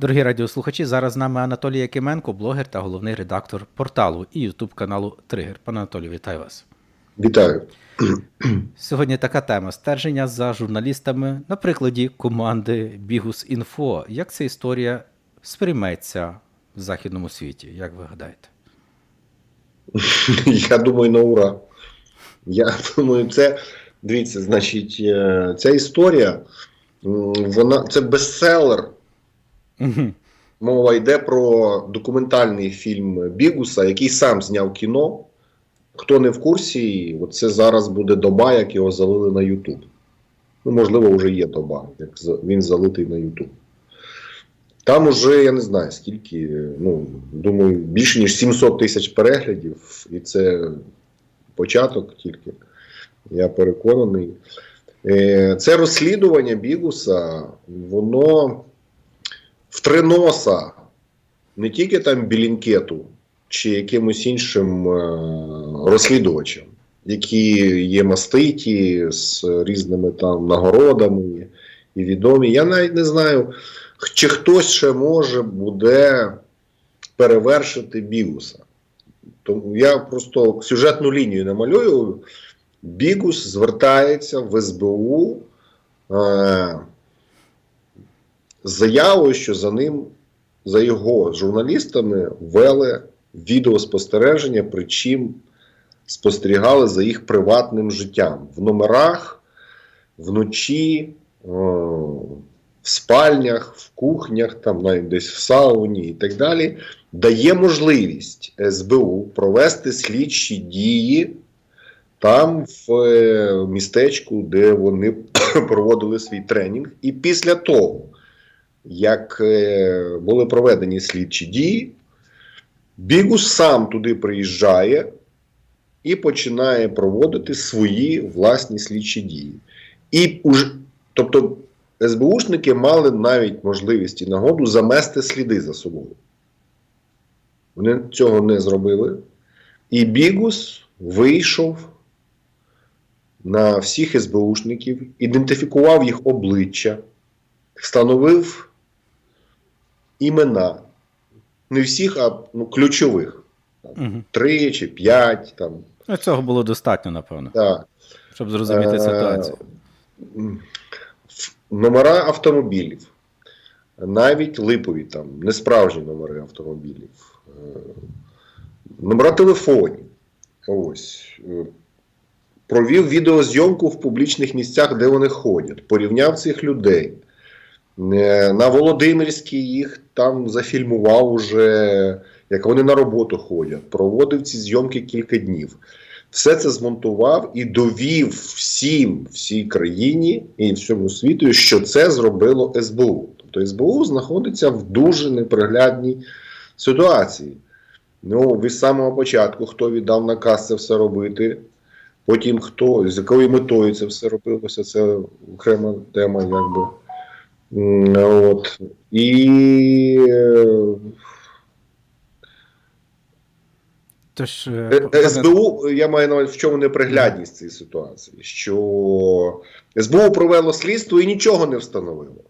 Дорогі радіослухачі, зараз з нами Анатолій Якименко, блогер та головний редактор порталу і ютуб каналу Тригер. Пане Анатолію, вітаю вас. Вітаю. Сьогодні така тема стеження за журналістами на прикладі команди Бігус Інфо. Як ця історія сприйметься в західному світі? Як ви гадаєте? Я думаю, на ура. Я думаю, це дивіться, значить, е, ця історія, вона це бестселер. Мова йде про документальний фільм Бігуса, який сам зняв кіно. Хто не в курсі, це зараз буде доба, як його залили на Ютуб. Ну, можливо, вже є доба, як він залитий на Ютуб. Там уже, я не знаю, скільки, ну, думаю, більше ніж 700 тисяч переглядів, і це початок тільки. Я переконаний. Е, Це розслідування Бігуса, воно в три носа не тільки там Білінкету чи якимось іншим е, розслідувачам, які є маститі з різними там нагородами і відомі. Я навіть не знаю, чи хтось ще може буде перевершити Бігуса. Тому я просто сюжетну лінію намалюю. Бігус звертається в СБУ е, заявою, що за ним, за його журналістами, вели відеоспостереження, причим спостерігали за їх приватним життям в номерах, вночі, е, в спальнях, в кухнях, там навіть десь в сауні і так далі, дає можливість СБУ провести слідчі дії там в е, містечку, де вони проводили свій тренінг. І після того, як е, були проведені слідчі дії, Бігус сам туди приїжджає і починає проводити свої власні слідчі дії. І уж, тобто СБУшники мали навіть можливість і нагоду замести сліди за собою. Вони цього не зробили. І Бігус вийшов на всіх СБУшників, ідентифікував їх обличчя, встановив імена. Не всіх, а ну, ключових. Там. Три чи п'ять. Там, Ну, Цього було достатньо, напевно, так. щоб зрозуміти Е, ситуацію. Номера автомобілів. Навіть липові там, не справжні номери автомобілів. Е, Номера телефонів. Ось. Е, Провів відеозйомку в публічних місцях, де вони ходять. Порівняв цих людей. Е, На Володимирській їх там зафільмував уже, як вони на роботу ходять. Проводив ці зйомки кілька днів. Все це змонтував і довів всім, всій країні і всьому світу, що це зробило СБУ. Тобто СБУ знаходиться в дуже неприглядній ситуації. Ну, від самого початку, хто віддав наказ це все робити, потім хто, з якою метою це все робилося, це окрема тема, якби. От. І Тож, е, Е, СБУ, я маю на увазі, в чому неприглядність цієї ситуації, що СБУ провело слідство і нічого не встановило.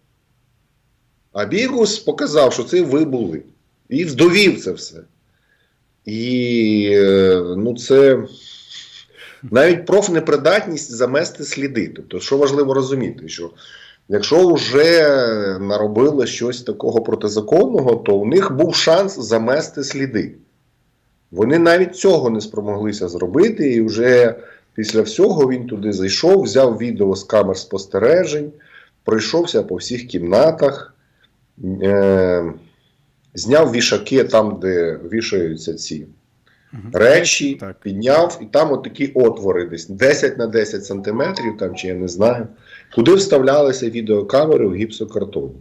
А Бігус показав, що це ви були. І довів це все. І е, ну, це навіть профнепридатність замести сліди. Тобто, що важливо розуміти, що якщо вже наробили щось такого протизаконного, то у них був шанс замести сліди. Вони навіть цього не спромоглися зробити, і вже після всього він туди зайшов, взяв відео з камер спостережень, пройшовся по всіх кімнатах, е- зняв вішаки там, де вішаються ці речі, Так. підняв, і там от такі отвори, десь 10 на 10 сантиметрів, там, чи я не знаю, куди вставлялися відеокамери в гіпсокартоні.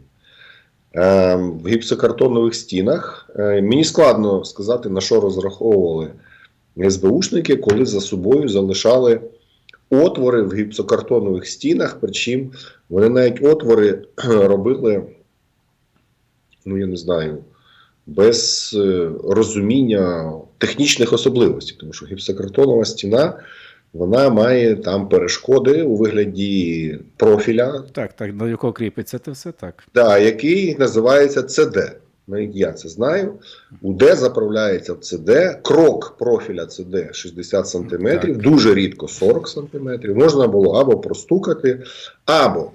Е, в гіпсокартонових стінах. Е, мені складно сказати, на що розраховували СБУшники, коли за собою залишали отвори в гіпсокартонових стінах. Причому вони навіть отвори робили, ну я не знаю, без е, розуміння технічних особливостей, тому що гіпсокартонова стіна вона має там перешкоди у вигляді профіля, Так, так, до якого кріпиться це все так. да, який називається CD. Навіть я це знаю. УД заправляється в CD, крок профіля CD 60 см, Так. дуже рідко 40 см. Можна було або простукати, або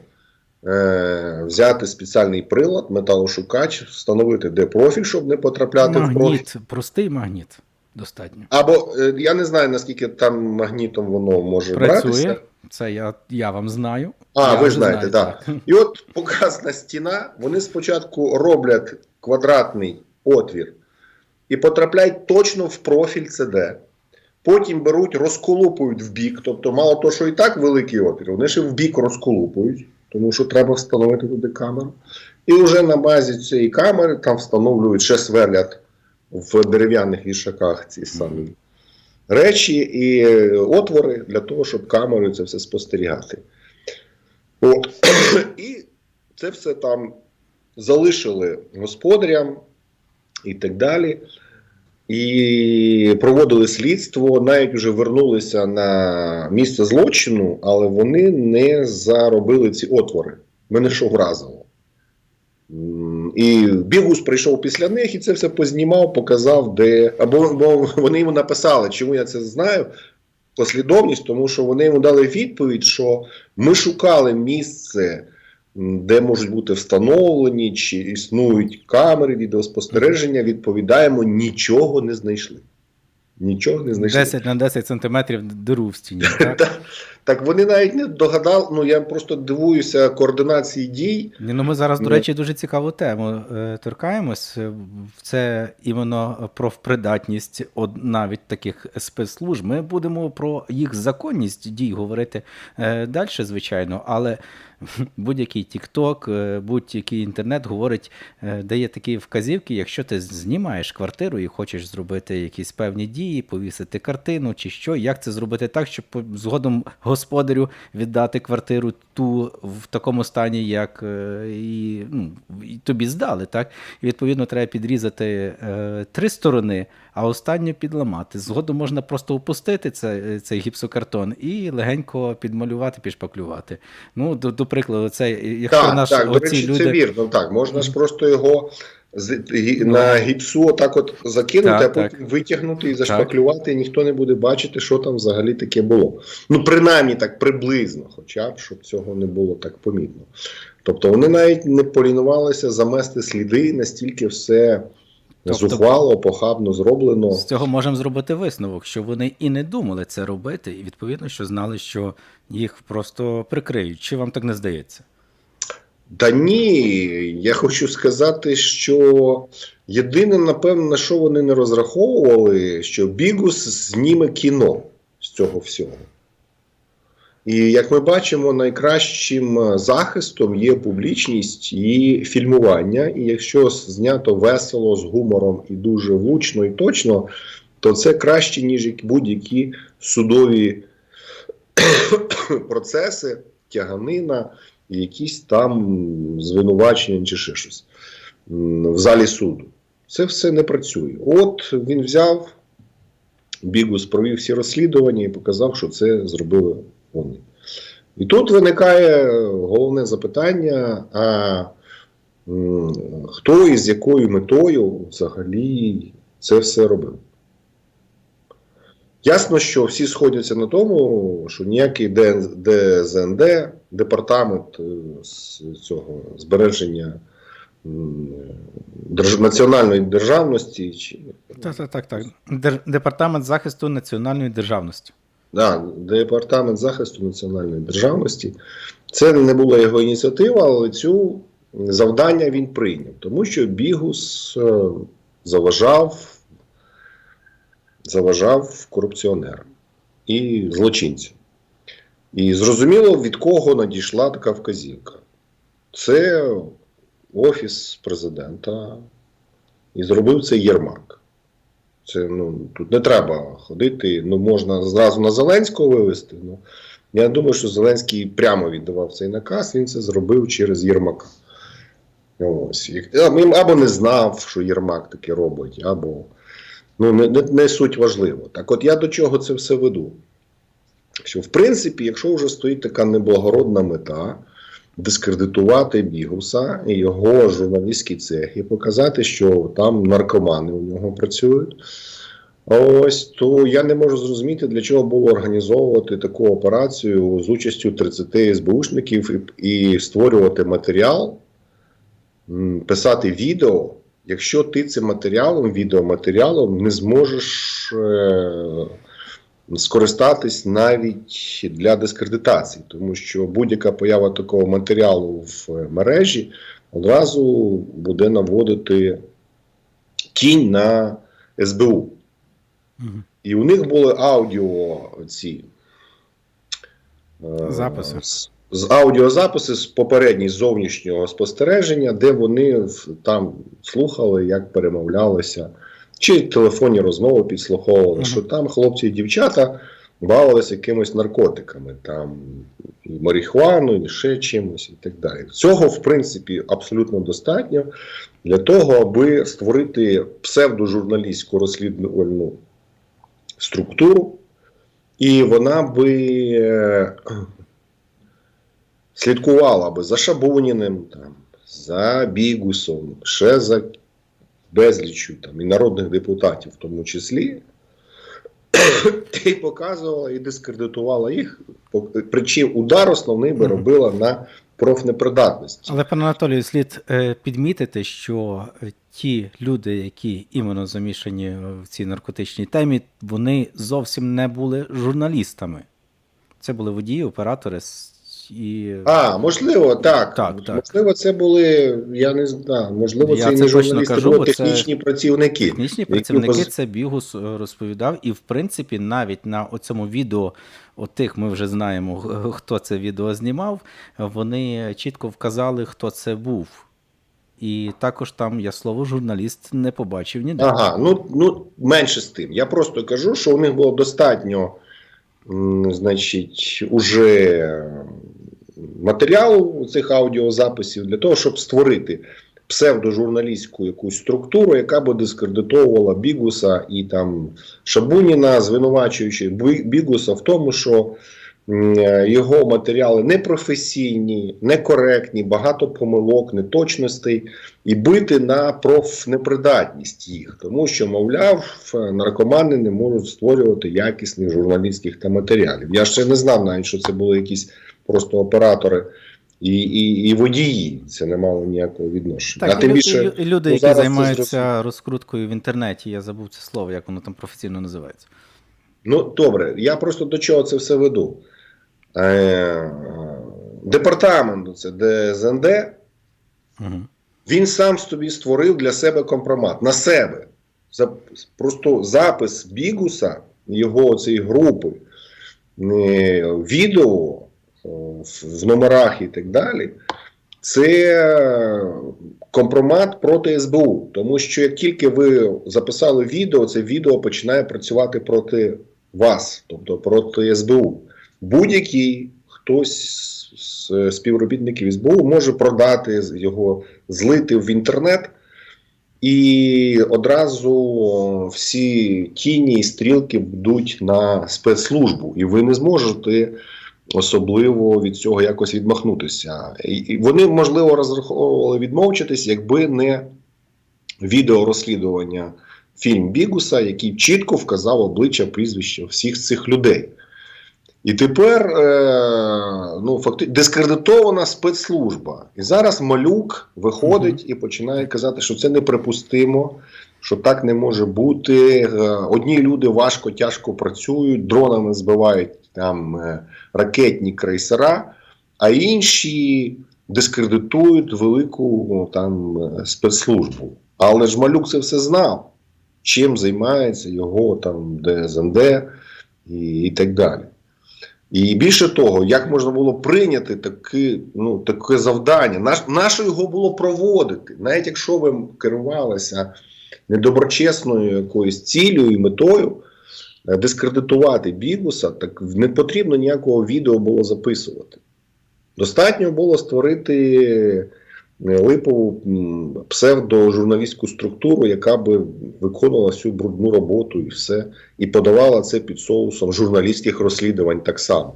е, взяти спеціальний прилад, металошукач, встановити де профіль, щоб не потрапляти в профіль. Магніт, простий магніт достатньо. Або е, я не знаю, наскільки там магнітом воно може Працює. братися. Це я, я вам знаю. А, Я ви знаєте, знаю, так. І от показана стіна, вони спочатку роблять квадратний отвір і потрапляють точно в профіль CD. Потім беруть, розколупують в бік. Тобто, мало того, що і так великий отвір, вони ще в бік розколупують, тому що треба встановити туди камеру. І вже на базі цієї камери там встановлюють, ще сверлять в дерев'яних вішаках ці самі речі і е, отвори для того, щоб камерою це все спостерігати. От. І це все там залишили господарям і так далі. І проводили слідство, навіть вже вернулися на місце злочину, але вони не заробили ці отвори. Мене що вразило. І Бігус прийшов після них і це все познімав, показав, де. Або бо вони йому написали, чому я це знаю. Послідовність, тому що вони йому дали відповідь, що ми шукали місце, де можуть бути встановлені, чи існують камери відеоспостереження. Відповідаємо, нічого не знайшли. Нічого не знайшли. 10 на 10 сантиметрів диру в стіні. Так? Так, вони навіть не догадали. Ну я просто дивуюся координації дій. Ні, ну ми зараз, до речі, дуже цікаву тему е, торкаємось. Е, Це іменно про впридатність навіть таких спецслужб. Ми будемо про їх законність дій говорити е, далі, звичайно, але будь-який TikTok, е, будь-який інтернет говорить, е, дає такі вказівки, якщо ти знімаєш квартиру і хочеш зробити якісь певні дії, повісити картину чи що, як це зробити так, щоб згодом господарю віддати квартиру ту в такому стані, як е, і, ну, і тобі здали, так? І відповідно треба підрізати е, три сторони, а останню підламати. Згодом можна просто опустити це, цей гіпсокартон і легенько підмалювати, підшпаклювати. Ну, до, до прикладу, це якщо Так, наш так, оці речі, люди. це вірно. Так, можна ж просто його на гіпсу так от закинути, Так, а потім так. витягнути і зашпаклювати, і ніхто не буде бачити, що там взагалі таке було. Ну, принаймні так приблизно, хоча б, щоб цього не було так помітно. Тобто вони навіть не полінувалися замести сліди, настільки все Тобто- зухвало, похабно зроблено. З цього можемо зробити висновок, що вони і не думали це робити, і відповідно, що знали, що їх просто прикриють. Чи вам так не здається? Та ні, я хочу сказати, що єдине, напевно, на що вони не розраховували, що Бігус зніме кіно з цього всього. І як ми бачимо, найкращим захистом є публічність і фільмування. І якщо знято весело, з гумором і дуже влучно і точно, то це краще, ніж які- будь-які судові процеси, тяганина, якісь там звинувачення чи ще щось в залі суду. Це все не працює. От він взяв, Бігус провів всі розслідування і показав, що це зробили вони. І тут виникає головне запитання: а хто і з якою метою взагалі це все робив? Ясно, що всі сходяться на тому, що ніякий ДЗНД, департамент е, з цього збереження держ- національної державності, чи так, так, так. Департамент захисту національної державності. Да, департамент захисту національної державності. Це не була його ініціатива, але цю завдання він прийняв, тому що Бігус е, заважав, заважав корупціонерам і злочинцям. І зрозуміло, від кого надійшла така вказівка. Це офіс президента, і зробив це Єрмак. Це ну тут не треба ходити. Ну можна зразу на Зеленського вивести. Ну я думаю, що Зеленський прямо віддавав цей наказ. Він це зробив через Єрмака. Ось І- або не знав, що Єрмак таке робить, або ну не, не, не суть важливо. Так, от я до чого це все веду. що в принципі, якщо вже стоїть така неблагородна мета дискредитувати Бігуса і його журналістський цех, і показати, що там наркомани у нього працюють. Ось то я не можу зрозуміти, для чого було організовувати таку операцію з участю 30 СБУшників і, і створювати матеріал, писати відео, якщо ти цим матеріалом, відеоматеріалом не зможеш е, скористатись навіть для дискредитації, тому що будь-яка поява такого матеріалу в мережі одразу буде наводити тінь на СБУ. Мгм. І у них були аудіо ці е, Записи. З, з аудіозаписи з попередніх зовнішнього спостереження, де вони там слухали, як перемовлялися, чи телефонні розмови підслуховували, Мгм. що там хлопці і дівчата бавилися якимись наркотиками, там і марихуану, і ще чимось, і так далі. Цього, в принципі, абсолютно достатньо для того, аби створити псевдожурналістську розслідувальну структуру, і вона би е, слідкувала би за Шабуніним, там, за Бігусом, ще за безліччю там, і народних депутатів, в тому числі, і показувала і дискредитувала їх. Причому удар основний би робила на профнепридатності. Але, пане Анатолію, слід е, підмітити, що ті люди, які іменно замішані в цій наркотичній темі, вони зовсім не були журналістами. Це були водії, оператори і. А, можливо, так. Так, так. Можливо, це були, я не знаю, можливо, Я це це не журналісти, кажу, були бо це технічні працівники. Технічні працівники поз- це Бігус е, розповідав, і в принципі, навіть на цьому відео, отих ми вже знаємо, хто це відео знімав. Вони чітко вказали, хто це був. І також там я слово журналіст не побачив ніде. Ага, ну, ну менше з тим. Я просто кажу, що у них було достатньо, значить, уже матеріалу цих аудіозаписів для того, щоб створити псевдожурналістську якусь структуру, яка би дискредитовувала Бігуса і там Шабуніна, звинувачуючи Бігуса в тому, що його матеріали непрофесійні, некоректні, багато помилок, неточностей і бити на профнепридатність їх, тому що, мовляв, наркомани не можуть створювати якісних журналістських та матеріалів. Я ще не знав навіть, що це були якісь просто оператори і, і, і водії. Це не мало ніякого відношення. Так, а тим більше і люди, ну, які займаються розкруткою в інтернеті, я забув це слово, як воно там професійно називається. Ну, добре, я просто до чого це все веду. Е, департамент, це ДЗНД, Угу. Він сам собі створив для себе компромат на себе. За, просто запис Бігуса, його цієї групи, е, відео в, номерах і так далі. Це компромат проти СБУ. Тому що як тільки ви записали відео, це відео починає працювати проти вас, тобто проти СБУ. Будь-який хтось з співробітників СБУ може продати його, злити в інтернет, і одразу всі тіні і стрілки будуть на спецслужбу, і ви не зможете особливо від цього якось відмахнутися. І вони, можливо, розраховували відмовчитись, якби не відеорозслідування фільм Бігуса, який чітко вказав обличчя прізвища всіх цих людей. І тепер е, ну, факти... дискредитована спецслужба. І зараз малюк виходить і починає казати, що це неприпустимо, що так не може бути. Е, одні люди важко, тяжко працюють, дронами збивають там е, ракетні крейсера, а інші дискредитують велику там е, спецслужбу. Але ж малюк це все знав, чим займається його там ДСНД і, і так далі. І більше того, як можна було прийняти таки, ну, таке завдання, наш, наше його було проводити, навіть якщо ви керувалися недоброчесною якоюсь цілею і метою е, дискредитувати Бігуса, так не потрібно ніякого відео було записувати. Достатньо було створити е, липову псевдожурналістську структуру, яка би виконувала всю брудну роботу і все, і подавала це під соусом журналістських розслідувань так само.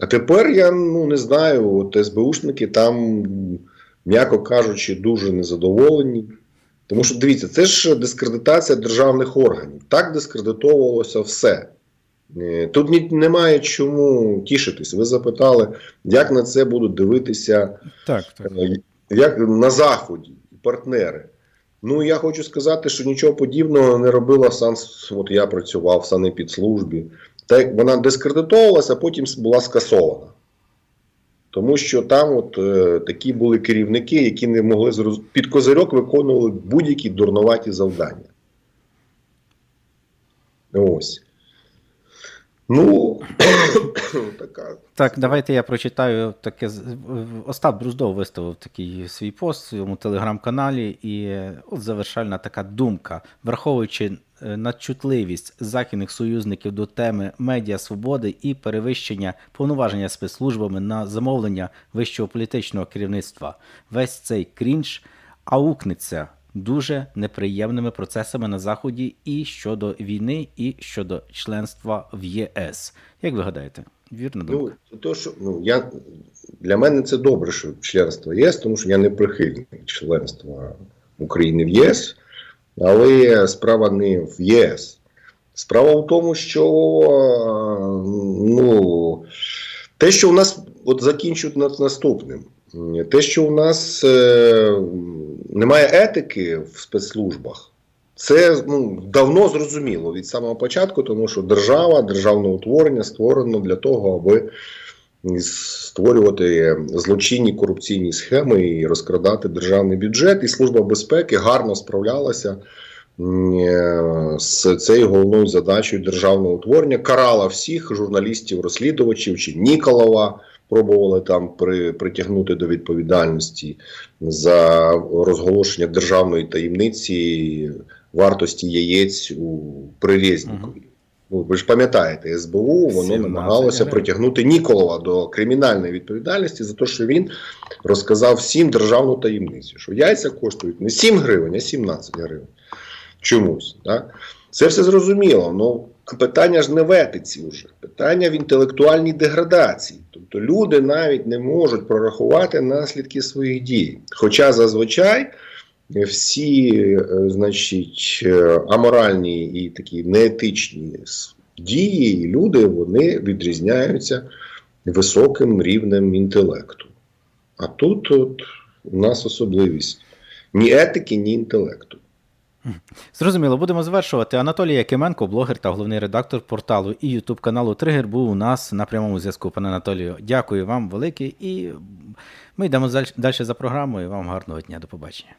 А тепер я ну, не знаю, от СБУшники там, м'яко кажучи, дуже незадоволені. Тому що дивіться, це ж дискредитація державних органів. Так дискредитовувалося все. Е, Тут немає чому тішитись. Ви запитали, як на це будуть дивитися Так, так. е, як на Заході партнери. Ну, я хочу сказати, що нічого подібного не робила сан. От я працював в санепідслужбі. Так вона дискредитовувалася, а потім була скасована. Тому що там от е, такі були керівники, які не могли зроз... під козирьок виконували будь-які дурноваті завдання. Ось. Ну, така. Так, давайте я прочитаю таке. Остап Бруздов виставив такий свій пост в своєму телеграм-каналі, і е, от завершальна така думка, враховуючи е, надчутливість західних союзників до теми медіа свободи і перевищення повноваження спецслужбами на замовлення вищого політичного керівництва, весь цей крінж аукнеться дуже неприємними процесами на заході і щодо війни, і щодо членства в ЄС. Як ви гадаєте? Вірна думка? Ну, то, що, ну, я, для мене це добре, що членство ЄС, тому що я не прихильник членства України в ЄС, але справа не в ЄС. Справа в тому, що е, ну, те, що у нас от закінчують над наступним. Те, що у нас е, немає етики в спецслужбах, це ну, давно зрозуміло від самого початку, тому що держава, державне утворення створено для того, аби створювати злочинні корупційні схеми і розкрадати державний бюджет. І служба безпеки гарно справлялася е, з цією головною задачею державного утворення, карала всіх журналістів, розслідувачів чи Ніколова. Пробували там при, притягнути до відповідальності за розголошення державної таємниці вартості яєць у Прирєзнікові. Ну, ви ж пам'ятаєте, СБУ воно намагалося притягнути Ніколова до кримінальної відповідальності за те, що він розказав всім державну таємницю, що яйця коштують не 7 гривень, а 17 гривень. Чомусь. Так? Це все зрозуміло. Ну, питання ж не в етиці вже, питання в інтелектуальній деградації. Тобто люди навіть не можуть прорахувати наслідки своїх дій. Хоча зазвичай всі, е, значить, е, аморальні і такі неетичні дії люди вони відрізняються високим рівнем інтелекту. А тут от, у нас особливість ні етики, ні інтелекту. Зрозуміло, будемо завершувати. Анатолій Якименко, блогер та головний редактор порталу і Ютуб каналу Тригер, був у нас на прямому зв'язку. Пане Анатолію, дякую вам велике. І ми йдемо далі за програмою. Вам гарного дня. До побачення.